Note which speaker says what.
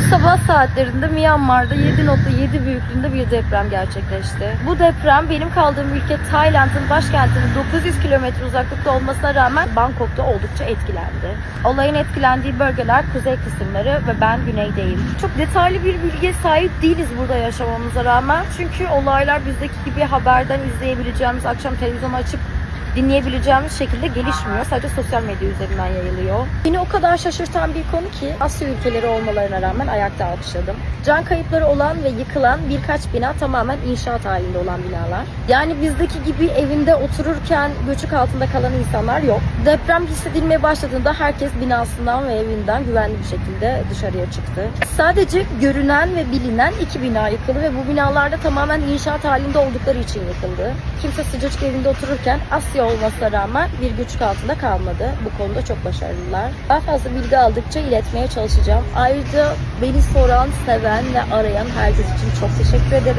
Speaker 1: Bugün sabah saatlerinde Myanmar'da 7.7 büyüklüğünde bir deprem gerçekleşti. Bu deprem benim kaldığım ülke Tayland'ın başkentinin 900 kilometre uzaklıkta olmasına rağmen Bangkok'ta oldukça etkilendi. Olayın etkilendiği bölgeler kuzey kısımları ve ben güneydeyim. Çok detaylı bir bilgiye sahip değiliz burada yaşamamıza rağmen. Çünkü olaylar bizdeki gibi haberden izleyebileceğimiz, akşam televizyonu açıp dinleyebileceğimiz şekilde gelişmiyor. Sadece sosyal medya üzerinden yayılıyor. Beni o kadar şaşırtan bir konu ki Asya ülkeleri olmalarına rağmen ayakta alkışladım. Can kayıpları olan ve yıkılan birkaç bina tamamen inşaat halinde olan binalar. Yani bizdeki gibi evinde otururken göçük altında kalan insanlar yok. Deprem hissedilmeye başladığında herkes binasından ve evinden güvenli bir şekilde dışarıya çıktı. Sadece görünen ve bilinen iki bina yıkıldı ve bu binalarda tamamen inşaat halinde oldukları için yıkıldı. Kimse sıcacık evinde otururken Asya olmasına rağmen bir göçük altında kalmadı. Bu konuda çok başarılılar. Daha fazla bilgi aldıkça iletmeye çalışacağım. Ayrıca beni soran, seven ve arayan herkes için çok teşekkür ederim.